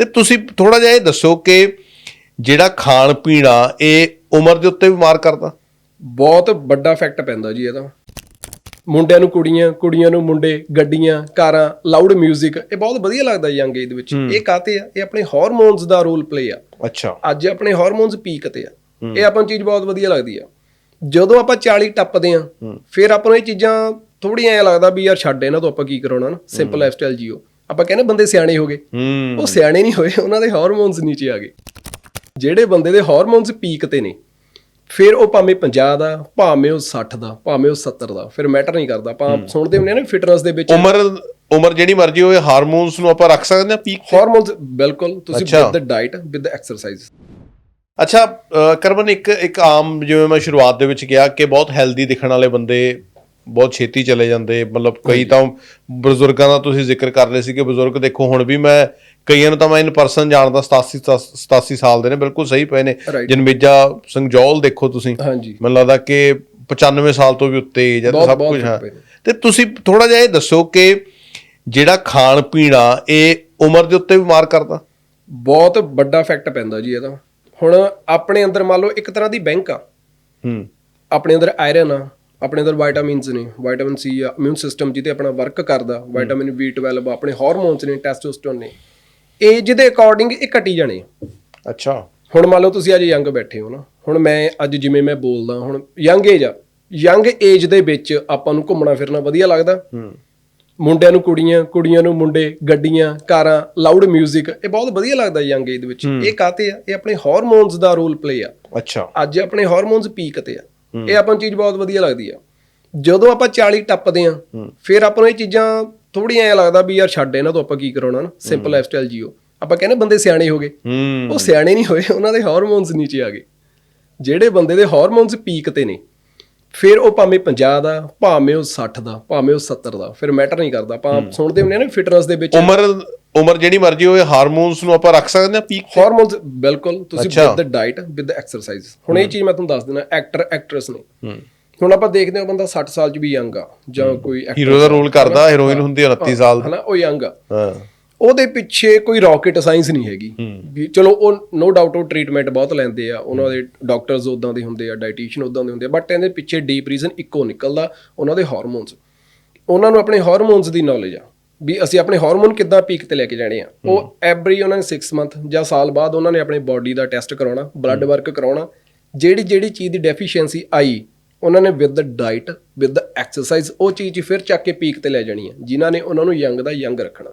ਤੇ ਤੁਸੀਂ ਥੋੜਾ ਜਿਹਾ ਇਹ ਦੱਸੋ ਕਿ ਜਿਹੜਾ ਖਾਣ ਪੀਣਾ ਇਹ ਉਮਰ ਦੇ ਉੱਤੇ ਵੀ ਮਾਰ ਕਰਦਾ? ਬਹੁਤ ਵੱਡਾ ਇਫੈਕਟ ਪੈਂਦਾ ਜੀ ਇਹਦਾ। ਮੁੰਡਿਆਂ ਨੂੰ ਕੁੜੀਆਂ ਕੁੜੀਆਂ ਨੂੰ ਮੁੰਡੇ ਗੱਡੀਆਂ ਕਾਰਾਂ ਲਾਊਡ 뮤직 ਇਹ ਬਹੁਤ ਵਧੀਆ ਲੱਗਦਾ ਯੰਗ ਏਜ ਦੇ ਵਿੱਚ ਇਹ ਕਾਤੇ ਆ? ਇਹ ਆਪਣੇ ਹਾਰਮੋਨਸ ਦਾ ਰੋਲ ਪਲੇ ਆ। ਅੱਛਾ। ਅੱਜ ਆਪਣੇ ਹਾਰਮੋਨਸ ਪੀਕ ਤੇ ਆ। ਇਹ ਆਪਾਂ ਨੂੰ ਚੀਜ਼ ਬਹੁਤ ਵਧੀਆ ਲੱਗਦੀ ਆ। ਜਦੋਂ ਆਪਾਂ 40 ਟੱਪਦੇ ਆ ਫਿਰ ਆਪਾਂ ਨੂੰ ਇਹ ਚੀਜ਼ਾਂ ਥੋੜੀਆਂ ਐ ਲੱਗਦਾ ਵੀ ਯਾਰ ਛੱਡ ਇਹਨਾਂ ਤੋਂ ਆਪਾਂ ਕੀ ਕਰਾਉਣਾ ਨਾ। ਸਿੰਪਲ ਲਾਈਫ ਸਟਾਈਲ ਜੀਓ। ਆਪਾਂ ਕਹਿੰਦੇ ਬੰਦੇ ਸਿਆਣੇ ਹੋ ਗਏ। ਉਹ ਸਿਆਣੇ ਨਹੀਂ ਹੋਏ ਉਹਨਾਂ ਦੇ ਹਾਰਮੋਨਸ ਨੀਚੇ ਆ ਗਏ। ਜਿਹੜੇ ਬੰਦੇ ਦੇ ਹਾਰਮੋਨਸ ਪੀਕ ਤੇ ਨੇ ਫਿਰ ਉਹ ਭਾਵੇਂ 50 ਦਾ ਭਾਵੇਂ ਉਹ 60 ਦਾ ਭਾਵੇਂ ਉਹ 70 ਦਾ ਫਿਰ ਮੈਟਰ ਨਹੀਂ ਕਰਦਾ। ਆਪਾਂ ਸੁਣਦੇ ਹੁੰਦੇ ਆ ਨਾ ਫਿਟਨੈਸ ਦੇ ਵਿੱਚ। ਉਮਰ ਉਮਰ ਜਿਹੜੀ ਮਰਜ਼ੀ ਹੋਵੇ ਹਾਰਮੋਨਸ ਨੂੰ ਆਪਾਂ ਰੱਖ ਸਕਦੇ ਹਾਂ ਪੀਕ ਹਾਰਮੋਨਸ ਬਿਲਕੁਲ ਤੁਸੀਂ। With the diet with the exercise ਅੱਛਾ ਕਰਮਨ ਇੱਕ ਇੱਕ ਆਮ ਜਿਵੇਂ ਮੈਂ ਸ਼ੁਰੂਆਤ ਦੇ ਵਿੱਚ ਕਿਹਾ ਕਿ ਬਹੁਤ ਹੈਲਦੀ ਦਿਖਣ ਵਾਲੇ ਬੰਦੇ ਬਹੁਤ ਛੇਤੀ ਚਲੇ ਜਾਂਦੇ ਮਤਲਬ ਕਈ ਤਾਂ ਬਜ਼ੁਰਗਾਂ ਦਾ ਤੁਸੀਂ ਜ਼ਿਕਰ ਕਰ ਰਹੇ ਸੀ ਕਿ ਬਜ਼ੁਰਗ ਦੇਖੋ ਹੁਣ ਵੀ ਮੈਂ ਕਈਆਂ ਨੂੰ ਤਾਂ ਮੈਂ ਇਨ ਪਰਸਨ ਜਾਣਦਾ 87 87 ਸਾਲ ਦੇ ਨੇ ਬਿਲਕੁਲ ਸਹੀ ਪਏ ਨੇ. ਜਨਮੇਜਾ ਸਿੰਘ ਜੌਲ ਦੇਖੋ ਤੁਸੀਂ ਮੈਨੂੰ ਲੱਗਦਾ ਕਿ 95 ਸਾਲ ਤੋਂ ਵੀ ਉੱਤੇ ਬਹੁਤ- ਸਭ ਕੁਝ ਹੈ। ਤੇ ਤੁਸੀਂ ਥੋੜਾ ਜਿਹਾ ਇਹ ਦੱਸੋ ਕਿ ਜਿਹੜਾ ਖਾਣ ਪੀਣਾ ਇਹ ਉਮਰ ਦੇ ਉੱਤੇ ਵੀ ਮਾਰ ਕਰਦਾ? ਬਹੁਤ ਵੱਡਾ ਇਫੈਕਟ ਪੈਂਦਾ ਜੀ ਇਹਦਾ। ਹੁਣ ਆਪਣੇ ਅੰਦਰ ਮੰਨ ਲਓ ਇੱਕ ਤਰ੍ਹਾਂ ਦੀ ਬੈਂਕ ਆ। ਹੂੰ। ਆਪਣੇ ਅੰਦਰ ਆਇਰਨ ਆ ਆਪਣੇ ਅੰਦਰ ਵਿਟਾਮਿਨਸ ਨੇ ਵਿਟਾਮਿਨ ਸੀ ਆ ਇਮਿਊਨ ਸਿਸਟਮ ਜਿਹਦੇ ਆਪਣਾ ਵਰਕ ਕਰਦਾ ਵਿਟਾਮਿਨ B12 ਆ, ਆਪਣੇ ਹਾਰਮੋਨਸ ਨੇ ਟੈਸਟੋਸਟਰੋਨ ਨੇ ਏਜ ਦੇ ਅਕੋਰਡਿੰਗ ਇਹ ਘਟੀ ਜਾਣੇ। ਅੱਛਾ। ਹੁਣ ਮੰਨ ਲਓ ਤੁਸੀਂ ਅੱਜ ਯੰਗ ਬੈਠੇ ਹੋ ਨਾ ਹੁਣ ਮੈਂ ਅੱਜ ਜਿਵੇਂ ਮੈਂ ਬੋਲਦਾ ਹੁਣ ਯੰਗ ਏਜ ਆ ਯੰਗ ਏਜ ਦੇ ਵਿੱਚ ਆਪਾਂ ਨੂੰ ਘੁੰਮਣਾ ਫਿਰਨਾ ਵਧੀਆ ਲੱਗਦਾ। ਹੂੰ। ਮੁੰਡਿਆਂ ਨੂੰ ਕੁੜੀਆਂ ਕੁੜੀਆਂ ਨੂੰ ਮੁੰਡੇ ਗੱਡੀਆਂ ਕਾਰਾਂ ਲਾਊਡ 뮤직 ਇਹ ਬਹੁਤ ਵਧੀਆ ਲੱਗਦਾ ਯੰਗ ਏਜ ਦੇ ਵਿੱਚ। ਇਹ ਕਾਤੇ ਆ? ਇਹ ਆਪਣੇ ਹਾਰਮੋਨਸ ਦਾ ਰੋਲ ਪਲੇ ਆ। ਅੱਛਾ। ਅੱਜ ਆਪਣੇ ਹਾਰਮੋਨਸ ਪੀਕ ਤੇ ਆ। ਇਹ ਆਪਾਂ ਨੂੰ ਚੀਜ਼ ਬਹੁਤ ਵਧੀਆ ਲੱਗਦੀ ਆ। ਜਦੋਂ ਆਪਾਂ 40 ਟੱਪਦੇ ਆ ਫਿਰ ਆਪਾਂ ਨੂੰ ਇਹ ਚੀਜ਼ਾਂ ਥੋੜੀਆਂ ਐ ਲੱਗਦਾ ਵੀ ਯਾਰ ਛੱਡ ਇਹਨਾਂ ਤੋਂ ਆਪਾਂ ਕੀ ਕਰਾਉਣਾ ਨਾ? ਸਿੰਪਲ ਲਾਈਫ ਸਟਾਈਲ ਜੀਓ। ਆਪਾਂ ਕਹਿੰਦੇ ਬੰਦੇ ਸਿਆਣੇ ਹੋ ਗਏ। ਉਹ ਸਿਆਣੇ ਨਹੀਂ ਹੋਏ ਉਹਨਾਂ ਦੇ ਹਾਰਮੋਨਸ ਨੀਚੇ ਆ ਗਏ। ਜਿਹੜੇ ਬੰਦੇ ਦੇ ਹਾਰਮੋਨਸ ਪੀਕ ਤੇ ਨੇ ਫਿਰ ਉਹ ਭਾਵੇਂ 50 ਦਾ ਭਾਵੇਂ ਉਹ 60 ਦਾ ਭਾਵੇਂ ਉਹ 70 ਦਾ ਫਿਰ ਮੈਟਰ ਨਹੀਂ ਕਰਦਾ। ਆਪਾਂ ਸੁਣਦੇ ਹੁੰਦੇ ਆ ਨਾ ਫਿਟਨੈਸ ਦੇ ਵਿੱਚ ਉਮਰ ਉਮਰ ਜਿਹੜੀ ਮਰਜ਼ੀ ਹੋਵੇ ਹਾਰਮੋਨਸ ਨੂੰ ਆਪਾਂ ਰੱਖ ਸਕਦੇ ਹਾਂ ਪੀਕ ਹਾਰਮੋਨਸ ਬਿਲਕੁਲ। ਤੁਸੀਂ ਅੱਛਾ। With the diet with the exercise ਹੁਣ ਇਹ ਚੀਜ਼ ਮੈਂ ਤੁਹਾਨੂੰ ਦੱਸ ਦਿੰਦਾ ਐਕਟਰ ਐਕਟਰੈਸ ਨੇ। ਹੂੰ। ਹੁਣ ਆਪਾਂ ਦੇਖਦੇ ਹਾਂ ਬੰਦਾ 60 ਸਾਲ ਚ ਵੀ ਯੰਗ ਆ ਜਾਂ ਕੋਈ actor ਹੀਰੋ ਦਾ ਰੋਲ ਕਰਦਾ ਹੀਰੋਇਨ ਹੁੰਦੀ ਹੈ 29 ਸਾਲ। ਦੀ ਹਨਾ ਉਹ ਯੰਗ ਆ। ਹਾਂ। ਉਹਦੇ ਪਿੱਛੇ ਕੋਈ ਰਾਕਟ ਸਾਇੰਸ ਨਹੀਂ ਹੈਗੀ। ਵੀ ਚਲੋ ਉਹ ਨੋ ਡਾਊਟ ਉਹ ਟ੍ਰੀਟਮੈਂਟ ਬਹੁਤ ਲੈਂਦੇ ਆ। ਉਹਨਾਂ ਦੇ ਡਾਕਟਰਸ ਉਦਾਂ ਦੇ ਹੁੰਦੇ ਆ ਡਾਈਟੀਸ਼ੀਅਨ ਉਦਾਂ ਦੇ ਹੁੰਦੇ ਆ ਬਟ ਇਹਦੇ ਪਿੱਛੇ ਡੀਪ ਰੀਜ਼ਨ ਇੱਕੋ ਨਿਕਲਦਾ ਉਹਨਾਂ ਦੇ ਹਾਰਮੋਨਸ ਉਹਨਾਂ ਨੂੰ ਆਪਣੇ ਹਾਰਮੋਨਸ ਦੀ ਨੌਲੇਜ ਆ। ਵੀ ਅਸੀਂ ਆਪਣੇ ਹਾਰਮੋਨ ਕਿੱਦਾਂ ਪੀਕ ਤੇ ਲੈ ਕੇ ਜਾਣੇ ਆ। ਉਹ ਐਵਰੀ ਉਹਨਾਂ ਨੇ 6 ਮੰਥ ਜਾਂ ਸਾਲ ਬਾਅਦ ਉਹਨਾਂ ਨੇ ਆਪਣੇ ਬਾਡੀ ਦਾ ਟੈਸਟ ਕਰਾਉਣਾ ਬਲੱਡ ਵਰਕ ਕਰਾਉਣਾ। ਜਿਹੜੀ ਜਿਹੜੀ ਚੀਜ਼ ਦੀ ਡੈਫੀਸ਼ੀਐਂਸੀ ਆਈ ਉਹਨਾਂ ਨੇ with the diet with the exercise ਉਹ ਚੀਜ਼ ਹੀ ਫਿਰ ਚੱਕ ਕੇ ਪੀਕ ਤੇ ਲੈ ਜਾਣੀ ਹੈ ਜਿਨ੍ਹਾਂ ਨੇ ਉਹਨਾਂ ਨੂੰ ਯੰਗ ਦਾ ਯੰਗ ਰੱਖਣਾ।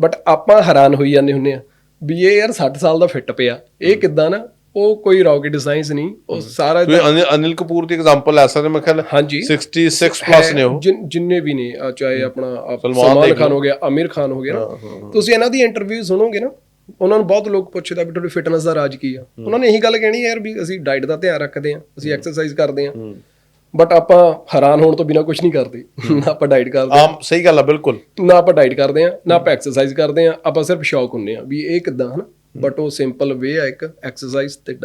ਬਟ ਆਪਾਂ ਹੈਰਾਨ ਹੋਈ ਜਾਂਦੇ ਹੁੰਨੇ ਆ ਵੀ ਇਹ ਯਾਰ 60 ਸਾਲ ਦਾ ਫਿੱਟ ਪਿਆ ਇਹ ਕਿੱਦਾਂ ਨਾ ਉਹ ਕੋਈ ਰਾਕਟ ਸਾਇੰਸ ਨਹੀਂ ਉਹ ਸਾਰਾ ਅਨਿਲ- ਕਪੂਰ ਦੀ ਐਗਜ਼ਾਮਪਲ ਸਕਦੇ ਹੋ, ਮੈਂ ਖਿਆਲ ਹਾਂਜੀ। 66 ਪਲੱਸ ਨੇ ਉਹ। ਜਿਨ- ਵੀ ਨੇ ਚਾਹੇ ਆਪਣਾ ਆਪ ਸਲਮਾਨ ਖਾਨ ਹੋ ਗਿਆ ਆਮਿਰ ਖਾਨ ਹੋ ਗਿਆ ਨਾ। ਤੁਸੀਂ ਇਹਨਾਂ ਦੀ ਇੰਟਰਵਿਊ ਸੁਣੋਗੇ ਨਾ ਉਹਨਾਂ ਨੂੰ ਬਹੁਤ ਲੋਕ ਪੁੱਛਦੇ ਆ ਵੀ ਤੁਹਾਡੀ ਫਿਟਨੈਸ ਦਾ ਰਾਜ ਕੀ ਆ। ਉਹਨਾਂ ਨੇ ਇਹੀ ਗੱਲ ਕਹਿਣੀ ਯਾਰ ਵੀ ਅਸੀਂ ਡਾਈਟ ਦਾ ਧਿਆਨ ਰੱਖਦੇ ਆ ਅਸੀਂ ਐਕਸਰਸਾਈਜ਼ ਕਰਦੇ ਆ। ਬਟ ਆਪਾਂ ਹੈਰਾਨ ਹੋਣ ਤੋਂ ਬਿਨਾ ਕੁਝ ਨਹੀਂ ਕਰਦੇ ਨਾ ਆਪਾਂ ਡਾਈਟ ਕਰਦੇ। ਆਮ ਸਹੀ ਗੱਲ ਆ ਬਿਲਕੁਲ। ਨਾ ਆਪਾਂ ਡਾਈਟ ਕਰਦੇ ਆ ਨਾ ਆਪਾਂ ਐਕਸਰਸਾਈਜ਼ ਕਰਦੇ ਆ ਆਪਾਂ ਸਿਰਫ ਸ਼ੌਕ ਹੁੰਨੇ ਆ ਵੀ ਇਹ ਕਿੱਦਾਂ ਹਨ? ਬਟ ਉਹ ਸਿੰਪਲ ਵੇ ਆ ਇੱਕ ਐਕਸਰਸਾਈਜ਼ ਤੇ diet